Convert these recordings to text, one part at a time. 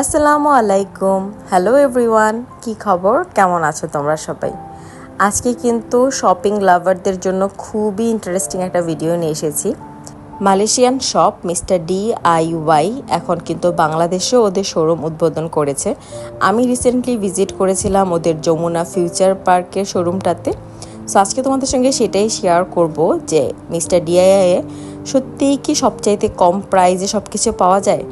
আসসালামু আলাইকুম। Hello everyone কি খবর? কেমন আছো তোমরা সবাই? আজকে কিন্তু শপিং লাভারদের জন্য খুবই ইন্টারেস্টিং একটা ভিডিও নিয়ে এসেছি। Malaysian shop mister D I Y এখন কিন্তু বাংলাদেশেও ওদের শোরুম উদ্বোধন করেছে। আমি রিসেন্টলি ভিজিট করেছিলাম ওদের যমুনা ফিউচার পার্কের শোরুমটাতে সো আজকে তোমাদের সঙ্গে সেটাই শেয়ার করব যে মিস্টার ডিআইআইয়ে সত্যিই কি সবচাইতে কম প্রাইসে সব কিছু পাওয়া যায়?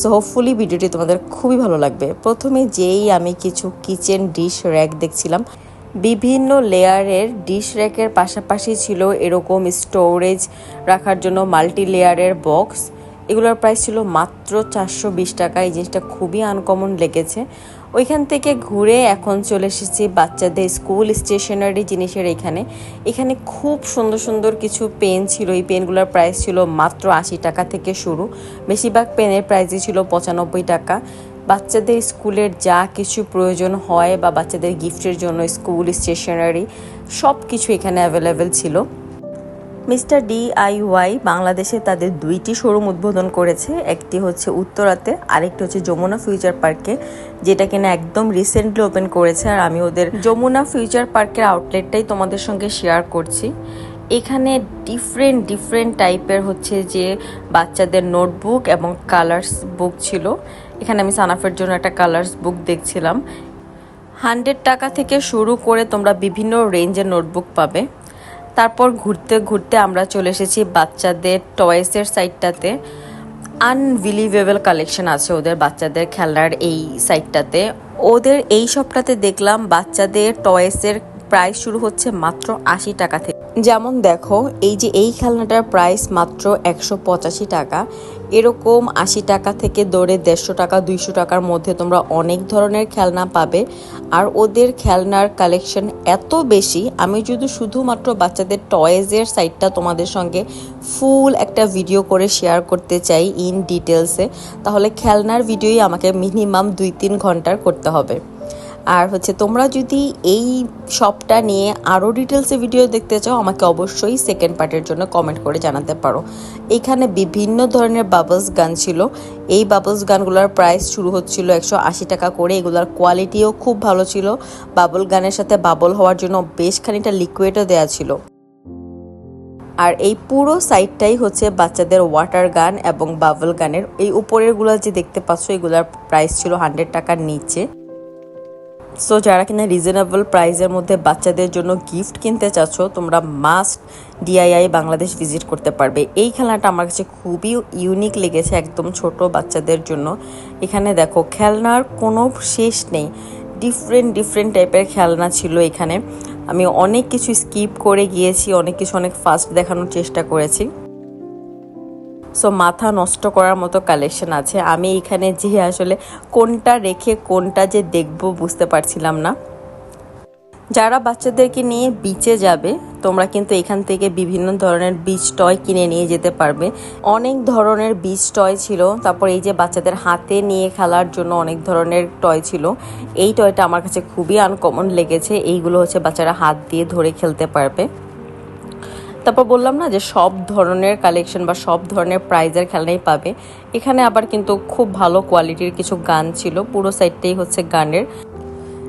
সো হোপফুলি ভিডিওটি তোমাদের খুবই ভালো লাগবে। প্রথমে যেই আমি কিছু কিচেন ডিশ র্যাক দেখছিলাম, বিভিন্ন লেয়ারের ডিশ র্যাকের পাশাপাশি ছিল এরকম স্টোরেজ রাখার জন্য মাল্টি লেয়ারের বক্স এগুলোর প্রাইস ছিল মাত্র চারশো বিশ টাকা এই জিনিসটা খুবই আনকমন লেগেছে। ওইখান থেকে ঘুরে এখন চলে এসেছি বাচ্চাদের স্কুল স্টেশনারি জিনিসের এখানে। এখানে খুব সুন্দর সুন্দর কিছু পেন ছিল। এই পেনগুলোর প্রাইস ছিল মাত্র আশি টাকা থেকে শুরু। বেশিরভাগ পেনের প্রাইসই ছিল পঁচানব্বই টাকা। বাচ্চাদের স্কুলের যা কিছু প্রয়োজন হয় বা বাচ্চাদের গিফটের জন্য স্কুল স্টেশনারি সব কিছু এখানে অ্যাভেলেবেল ছিল। মিস্টার ডিআইওয়াই বাংলাদেশে তাদের দুইটি শোরুম উদ্বোধন করেছে। একটি হচ্ছে উত্তরাতে, আরেকটি হচ্ছে যমুনা ফিউচার পার্কে, যেটা কিনা একদম রিসেন্টলি ওপেন করেছে। আর আমি ওদের যমুনা ফিউচার পার্কের আউটলেটটাই তোমাদের সঙ্গে শেয়ার করছি। এখানে ডিফারেন্ট ডিফারেন্ট টাইপের হচ্ছে যে বাচ্চাদের নোটবুক এবং কালার্স বুক ছিল। এখানে আমি সানাফের জন্য একটা কালার্স বুক দেখছিলাম। হান্ড্রেড টাকা থেকে শুরু করে তোমরা বিভিন্ন রেঞ্জের নোটবুক পাবে। তারপর ঘুরতে ঘুরতে আমরা চলে এসেছি বাচ্চাদের টয়েসের সাইডটাতে আনবিলিভেবল কালেকশন আছে ওদের বাচ্চাদের খেলার এই সাইডটাতে ওদের এই সবটাতে দেখলাম বাচ্চাদের টয়েসের প্রাইস শুরু হচ্ছে মাত্র আশি টাকা থেকে। যেমন দেখো, এই যে এই খেলনাটার প্রাইস মাত্র একশো পঁচাশি টাকা। এরকম আশি টাকা থেকে দৌড়ে দেড়শো টাকা, দুইশো টাকার মধ্যে তোমরা অনেক ধরনের খেলনা পাবে। আর ওদের খেলনার কালেকশন এত বেশি, আমি যদি শুধুমাত্র বাচ্চাদের টয়েজের সাইডটা তোমাদের সঙ্গে ফুল একটা ভিডিও করে শেয়ার করতে চাই ইন ডিটেলসে তাহলে খেলনার ভিডিওই আমাকে মিনিমাম দুই তিন ঘণ্টার করতে হবে। আর হচ্ছে তোমরা যদি এই শপটা নিয়ে আরও ডিটেলসে ভিডিও দেখতে চাও, আমাকে অবশ্যই সেকেন্ড পার্টের জন্য কমেন্ট করে জানাতে পারো। এখানে বিভিন্ন ধরনের বাবলস গান ছিল। এই বাবলস গানগুলোর প্রাইস শুরু হচ্ছিল একশো আশি টাকা করে। এগুলোর কোয়ালিটিও খুব ভালো ছিল। বাবল গানের সাথে বাবল হওয়ার জন্য বেশ খানিকটা লিকুইডও দেওয়া ছিল। আর এই পুরো সাইডটাই হচ্ছে বাচ্চাদের ওয়াটার গান এবং বাবল গানের এই উপরেরগুলো যে দেখতে পাচ্ছ, এগুলোর প্রাইস ছিল হান্ড্রেড টাকার নিচে। সো যারা কিনা রিজনেবল প্রাইসের মধ্যে বাচ্চাদের জন্য গিফট কিনতে চাচ্ছ, তোমরা মাস্ট ডিআইআই বাংলাদেশ ভিজিট করতে পারবে। এই খেলনাটা আমার কাছে খুবই ইউনিক লেগেছে একদম ছোট বাচ্চাদের জন্য। এখানে দেখো, খেলনার কোনো শেষ নেই। ডিফারেন্ট ডিফারেন্ট টাইপের খেলনা ছিল এখানে। আমি অনেক কিছু স্কিপ করে গিয়েছি, অনেক কিছু অনেক ফাস্ট দেখানোর চেষ্টা করেছি। সো মাথা নষ্ট করার মতো কালেকশন আছে। আমি এখানে যে আসলে কোনটা রেখে কোনটা যে দেখব বুঝতে পারছিলাম না। যারা বাচ্চাদেরকে নিয়ে বিচে যাবে, তোমরা কিন্তু এখান থেকে বিভিন্ন ধরনের বিচ টয় কিনে নিয়ে যেতে পারবে। অনেক ধরনের বিচ টয় ছিল, তারপর এই যে বাচ্চাদের হাতে নিয়ে খেলার জন্য অনেক ধরনের টয় ছিল। এই টয়টা আমার কাছে খুবই আনকমন লেগেছে। এইগুলো হচ্ছে বাচ্চারা হাত দিয়ে ধরে খেলতে পারবে। তারপর বললাম না যে সব ধরনের কালেকশন বা সব ধরনের প্রাইজের খেলনাই পাবে। এখানে আবার কিন্তু খুব ভালো কোয়ালিটির কিছু গান ছিল, পুরো সাইডটাই হচ্ছে গানের।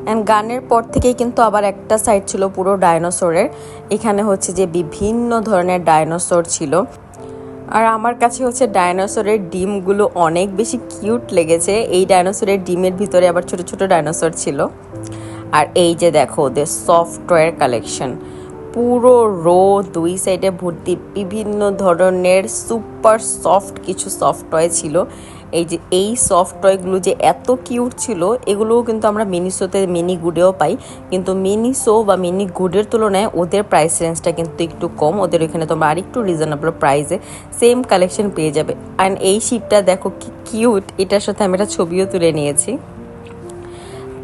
অ্যান্ড গানের পর থেকেই কিন্তু আবার একটা সাইড ছিল পুরো ডাইনোসরের এখানে হচ্ছে যে বিভিন্ন ধরনের ডাইনোসর ছিল। আর আমার কাছে হচ্ছে ডাইনোসরের ডিমগুলো অনেক বেশি কিউট লেগেছে। এই ডাইনোসরের ডিমের ভিতরে আবার ছোট ছোট ডাইনোসর ছিল। আর এই যে দেখো, ওদের সফটওয়্যার কালেকশন পুরো রো দুই সাইডে ভর্তি বিভিন্ন ধরনের সুপার সফট কিছু সফট টয় ছিল। এই যে, এই সফট টয়গুলো যে এত কিউট ছিল, এগুলোও কিন্তু আমরা মিনিসোতে মিনি গুডেও পাই। কিন্তু মিনিসো বা মিনি গুডের তুলনায় ওদের প্রাইস রেঞ্জটা কিন্তু একটু কম। ওদের এখানে তোমরা আরেকটু রিজনেবল প্রাইসে সেম কালেকশন পেয়ে যাবে। অ্যান্ড এই শিপটা দেখো কি কিউট এটার সাথে আমি একটা ছবিও তুলে নিয়েছি।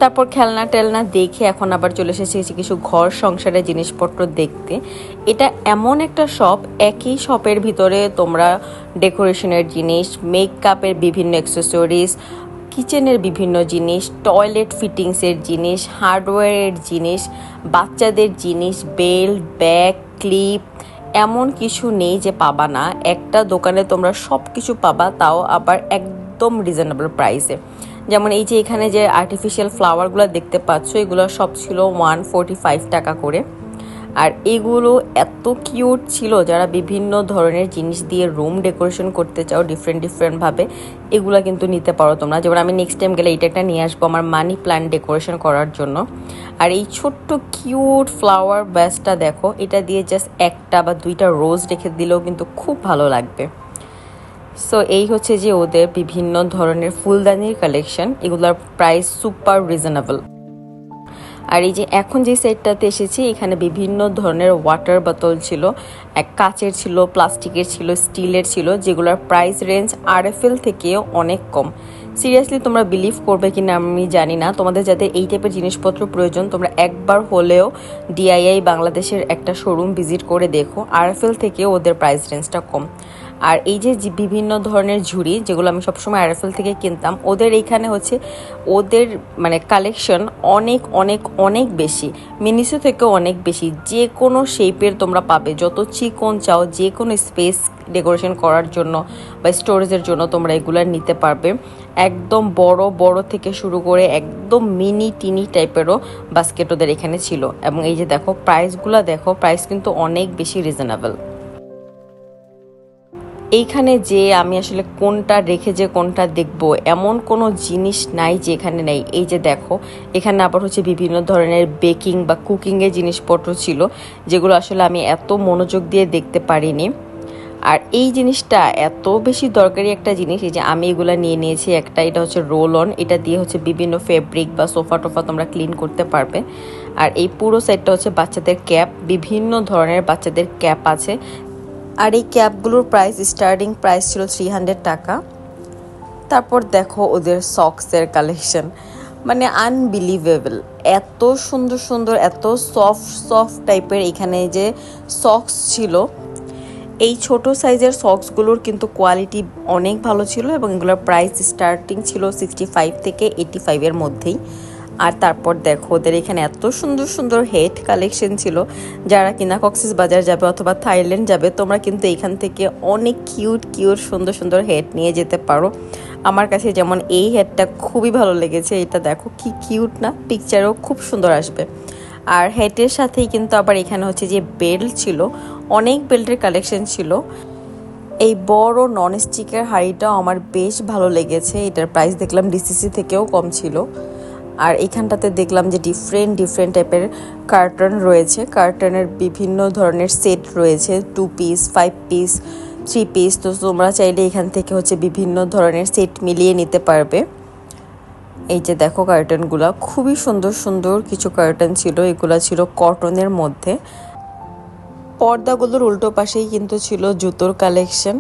তারপর খেলনা টেলনা দেখে এখন আবার চলে এসেছি কিছু ঘর সংসারের জিনিসপত্র দেখতে। এটা এমন একটা শপ একই শপের ভিতরে তোমরা ডেকোরেশনের জিনিস মেকআপের বিভিন্ন অ্যাক্সেসরিজ কিচেনের বিভিন্ন জিনিস টয়লেট ফিটিংসের জিনিস হার্ডওয়্যারের জিনিস, বাচ্চাদের জিনিস বেল্ট ব্যাগ ক্লিপ এমন কিছু নেই যে পাবা না। একটা দোকানে তোমরা সব কিছু পাবা, তাও আবার একদম রিজনেবল প্রাইসে যেমন এই যে এখানে যে আর্টিফিশিয়াল ফ্লাওয়ারগুলো দেখতে পাচ্ছ, এগুলো সব ছিল ওয়ান ফোরটি ফাইভ টাকা করে। আর এগুলো এত কিউট ছিল, যারা বিভিন্ন ধরনের জিনিস দিয়ে রুম ডেকোরেশন করতে চাও ডিফারেন্ট ডিফারেন্টভাবে এগুলো কিন্তু নিতে পারো তোমরা। যেমন আমি নেক্সট টাইম গেলে এটা একটা নিয়ে আসব আমার মানি প্ল্যান্ট ডেকোরেশন করার জন্য। আর এই ছোট্ট কিউট ফ্লাওয়ার ব্যাসটা দেখো, এটা দিয়ে জাস্ট একটা বা দুইটা রোজ রেখে দিলেও কিন্তু খুব ভালো লাগবে। সো এই হচ্ছে যে ওদের বিভিন্ন ধরনের ফুলদানির কালেকশন এগুলোর প্রাইস সুপার রিজনেবল আর এই যে এখন যে সেটটাতে এসেছি, এখানে বিভিন্ন ধরনের ওয়াটার বোতল ছিল, এক কাচের ছিল প্লাস্টিকের ছিল স্টিলের ছিল, যেগুলোর প্রাইস রেঞ্জ আর থেকেও অনেক কম। সিরিয়াসলি তোমরা বিলিভ করবে কি না আমি জানি না। তোমাদের যাদের এই টাইপের জিনিসপত্র প্রয়োজন, তোমরা একবার হলেও ডিআইআই বাংলাদেশের একটা শোরুম ভিজিট করে দেখো। আরএফএল থেকেও ওদের প্রাইস রেঞ্জটা কম। আর এই যে বিভিন্ন ধরনের ঝুড়ি, যেগুলো আমি সবসময় আরএফএল থেকে কিনতাম, ওদের এইখানে হচ্ছে ওদের মানে কালেকশন অনেক অনেক অনেক বেশি। মিনিসো থেকেও অনেক বেশি। যে কোনো শেপের তোমরা পাবে। যত চিকন চাও, যে কোনো স্পেস ডেকোরেশন করার জন্য বা স্টোরেজের জন্য তোমরা এগুলো নিতে পারবে। একদম বড় বড় থেকে শুরু করে একদম মিনি টিনি টাইপেরও বাস্কেট ওদের এখানে ছিল। এবং এই যে দেখো প্রাইসগুলো দেখো প্রাইস কিন্তু অনেক বেশি রিজনেবল এইখানে যে আমি আসলে কোনটা রেখে যে কোনটা দেখব, এমন কোনো জিনিস নাই যে এখানে নেই। এই যে দেখো, এখানে আবার হচ্ছে বিভিন্ন ধরনের বেকিং বা কুকিংয়ের জিনিসপত্র ছিল, যেগুলো আসলে আমি এত মনোযোগ দিয়ে দেখতে পারিনি। আর এই জিনিসটা এত বেশি দরকারি একটা জিনিস, এই যে আমি এগুলো নিয়ে নিয়েছি, একটা এটা হচ্ছে রোল অন এটা দিয়ে হচ্ছে বিভিন্ন ফেব্রিক বা সোফা টোফা তোমরা ক্লিন করতে পারবে। আর এই পুরো সেটটা হচ্ছে বাচ্চাদের ক্যাপ বিভিন্ন ধরনের বাচ্চাদের ক্যাপ আছে। আর এই ক্যাপগুলোর প্রাইস স্টার্টিং প্রাইস ছিল থ্রি হান্ড্রেড টাকা। তারপর দেখো ওদের সক্সের কালেকশন মানে আনবিলিভেবল এত সুন্দর সুন্দর, এত সফট সফট টাইপের এখানে যে সক্স ছিল, এই ছোট সাইজের সক্সগুলোর কিন্তু কোয়ালিটি অনেক ভালো ছিল এবং এগুলোর প্রাইস স্টার্টিং ছিল সিক্সটি ফাইভ থেকে এইটি ফাইভের মধ্যেই। আর তারপর দেখো, ওদের এখানে এত সুন্দর সুন্দর হেড কালেকশন ছিল, যারা কিনা কক্সিস বাজার যাবে অথবা থাইল্যান্ড যাবে, তোমরা কিন্তু এখান থেকে অনেক কিউট কিউট সুন্দর সুন্দর হেড নিয়ে যেতে পারো। আমার কাছে যেমন এই হেডটা খুবই ভালো লেগেছে, এটা দেখো কি কিউট না পিকচারও খুব সুন্দর আসবে। আর হেডের সাথেই কিন্তু আবার এখানে হচ্ছে যে বেল্ট ছিল, অনেক বেল্টের কালেকশন ছিল। এই বড় নন স্টিকের হাঁড়িটাও আমার বেশ ভালো লেগেছে, এটার প্রাইস দেখলাম ডিসিসি থেকেও কম ছিল। আর এখানটাতে দেখলাম যে ডিফারেন্ট ডিফারেন্ট টাইপের কার্টন রয়েছে। কার্টনের বিভিন্ন ধরনের সেট রয়েছে। Two piece five piece three piece তো তোমরা চাইলে এখান থেকে হচ্ছে বিভিন্ন ধরনের সেট মিলিয়ে নিতে পারবে। এই যে দেখো কার্টনগুলো খুবই সুন্দর সুন্দর কিছু কার্টন ছিল। এগুলো ছিল কটনের মধ্যে। পর্দাগুলোর উল্টো পাশেই কিন্তু ছিল জুতোর কালেকশন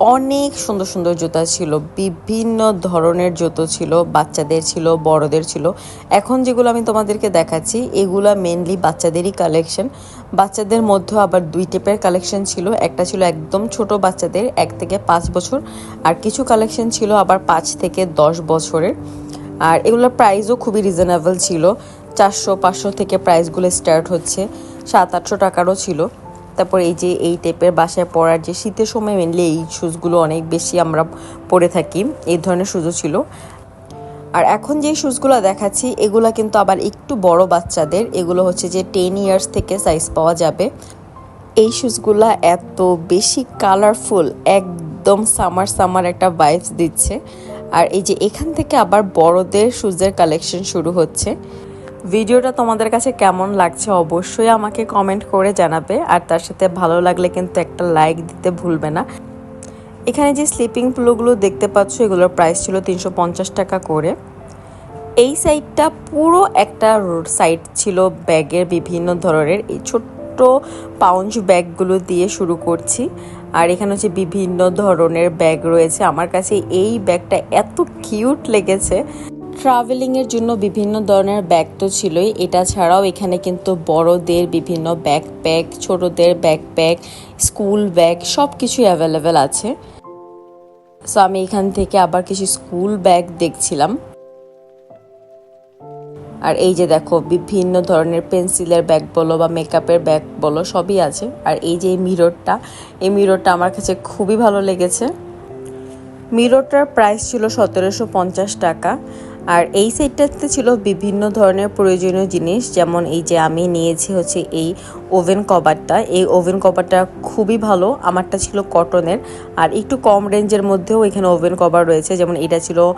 অনেক সুন্দর সুন্দর জুতা ছিল, বিভিন্ন ধরনের জুতো ছিল, বাচ্চাদের ছিল, বড়দের ছিল। এখন যেগুলো আমি তোমাদেরকে দেখাচ্ছি, এগুলো মেনলি বাচ্চাদেরই কালেকশন বাচ্চাদের মধ্যেও আবার দুই টাইপের কালেকশন ছিল, একটা ছিল একদম ছোট বাচ্চাদের, এক থেকে পাঁচ বছর, আর কিছু কালেকশন ছিল আবার পাঁচ থেকে দশ বছরের। আর এগুলোর প্রাইসও খুবই রিজনেবল ছিল, চারশো পাঁচশো থেকে প্রাইসগুলো স্টার্ট হচ্ছে, সাত আটশো টাকারও ছিল। তারপর এই যে এই টাইপের বাসায় পরার যে শীতের সময় মেনলি এই শুজগুলো অনেক বেশি আমরা পরে থাকি, এই ধরনের শুজও ছিল। আর এখন যে শুজগুলো দেখাচ্ছি, এগুলো কিন্তু আবার একটু বড় বাচ্চাদের, এগুলো হচ্ছে যে টেন ইয়ার্স থেকে সাইজ পাওয়া যাবে। এই শুজগুলো এত বেশি কালারফুল একদম সামার সামার একটা ভাইবস দিচ্ছে। আর এই যে এখান থেকে আবার বড়দের শুজের কালেকশন শুরু হচ্ছে। ভিডিওটা তোমাদের কাছে কেমন লাগছে অবশ্যই আমাকে কমেন্ট করে জানাবে। আর তার সাথে ভালো লাগলে কিন্তু একটা লাইক দিতে ভুলবে না। এখানে যে স্লিপিং প্লোগুলো দেখতে পাচ্ছ, এগুলোর প্রাইস ছিল তিনশো পঞ্চাশ টাকা করে। এই সাইডটা পুরো একটা সাইড ছিল ব্যাগের বিভিন্ন ধরনের। এই ছোট্ট পাউঞ্চ ব্যাগগুলো দিয়ে শুরু করছি। আর এখানে হচ্ছে বিভিন্ন ধরনের ব্যাগ রয়েছে। আমার কাছে এই ব্যাগটা এত কিউট লেগেছে। ট্রাভেলিংয়ের জন্য বিভিন্ন ধরনের ব্যাগ তো ছিলই। এটা ছাড়াও এখানে কিন্তু বড়দের বিভিন্ন ব্যাকপ্যাক ছোটদের ব্যাকপ্যাক স্কুল ব্যাগ সব কিছুই অ্যাভেলেবেল আছে। সো আমি এখান থেকে আবার কিছু স্কুল ব্যাগ দেখছিলাম। আর এই যে দেখো, বিভিন্ন ধরনের পেন্সিলের ব্যাগ বলো বা মেকআপের ব্যাগ বলো, সবই আছে। আর এই যে মিররটা এই মিররটা আমার কাছে খুবই ভালো লেগেছে। মিররটার প্রাইস ছিল সতেরোশো পঞ্চাশ টাকা। আর এই সেটটাতে ছিল বিভিন্ন ধরনের প্রয়োজনীয় জিনিস, যেমন এই যে আমি নিয়েছি হচ্ছে এই ওভেন কভারটা। এই ওভেন কভারটা খুবই ভালো, আমারটা ছিল কটনের। আর একটু কম রেঞ্জের মধ্যেও এখানে ওভেন কভার রয়েছে, যেমন এটা ছিল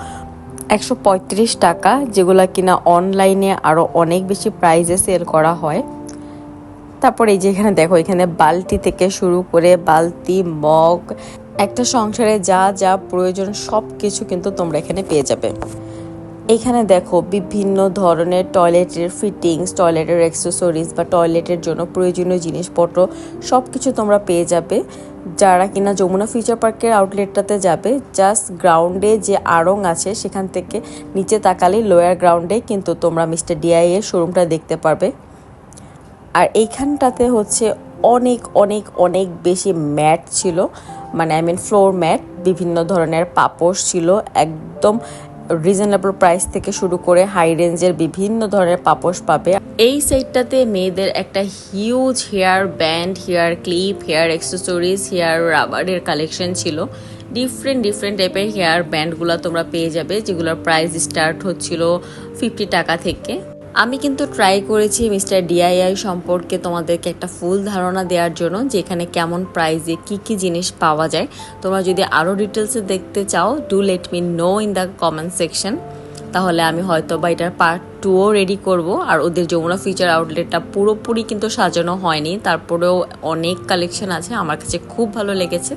একশো পঁয়ত্রিশ টাকা, যেগুলো কিনা অনলাইনে আরও অনেক বেশি প্রাইজে সেল করা হয়। তারপর এই যে এখানে দেখো, এখানে বালতি থেকে শুরু করে বালতি, মগ, একটা সংসারে যা যা প্রয়োজন সব কিছু কিন্তু তোমরা এখানে পেয়ে যাবে। এখানে দেখো বিভিন্ন ধরনের টয়লেটের ফিটিংস, টয়লেটের অ্যাক্সেসরিজ বা টয়লেটের জন্য প্রয়োজনীয় জিনিসপত্র সব কিছু তোমরা পেয়ে যাবে। যারা কিনা যমুনা ফিউচার পার্কের আউটলেটটাতে যাবে জাস্ট গ্রাউন্ডে যে আড়ং আছে সেখান থেকে নিচে তাকালে লোয়ার গ্রাউন্ডে কিন্তু তোমরা মিস্টার ডিআই এর শোরুমটা দেখতে পারবে। আর এইখানটাতে হচ্ছে অনেক অনেক অনেক বেশি ম্যাট ছিল। মানে আই মিন ফ্লোর ম্যাট বিভিন্ন ধরনের পাপোশ ছিল, একদম রিজনেবল প্রাইস থেকে শুরু করে হাই রেঞ্জের বিভিন্ন ধরনের পাপোশ পাবে। এই সেটটাতে মেয়েদের একটা huge hair band hair clip hair accessories hair রাবারের কালেকশন ছিল। ডিফারেন্ট ডিফারেন্ট টাইপের হেয়ার ব্যান্ডগুলো তোমরা পেয়ে যাবে, যেগুলোর প্রাইস স্টার্ট হচ্ছিল ফিফটি টাকা থেকে। আমি কিন্তু ট্রাই করেছি মিস্টার ডিআইআই সম্পর্কে তোমাদেরকে একটা ফুল ধারণা দেওয়ার জন্য যে এখানে কেমন প্রাইজে কি কি জিনিস পাওয়া যায়। তোমরা যদি আরও ডিটেলসে দেখতে চাও do let me know in the comment section তাহলে আমি হয়তো বা এটার পার্ট টুও রেডি করব। আর ওদের যমুনা ফিচার আউটলেটটা পুরোপুরি কিন্তু সাজানো হয়নি। তারপরেও অনেক কালেকশন আছে, আমার কাছে খুব ভালো লেগেছে।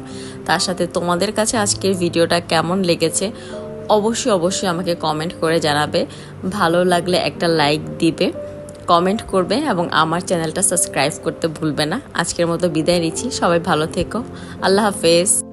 তার সাথে তোমাদের কাছে আজকের ভিডিওটা কেমন লেগেছে? অবশ্যই অবশ্যই আমাকে কমেন্ট করে জানাবে। ভালো লাগলে একটা লাইক দিবে কমেন্ট করবে এবং আমার চ্যানেলটা সাবস্ক্রাইব করতে ভুলবে না। আজকের মতো বিদায় নিচ্ছি। সবাই ভালো থেকো। আল্লাহ হাফেজ।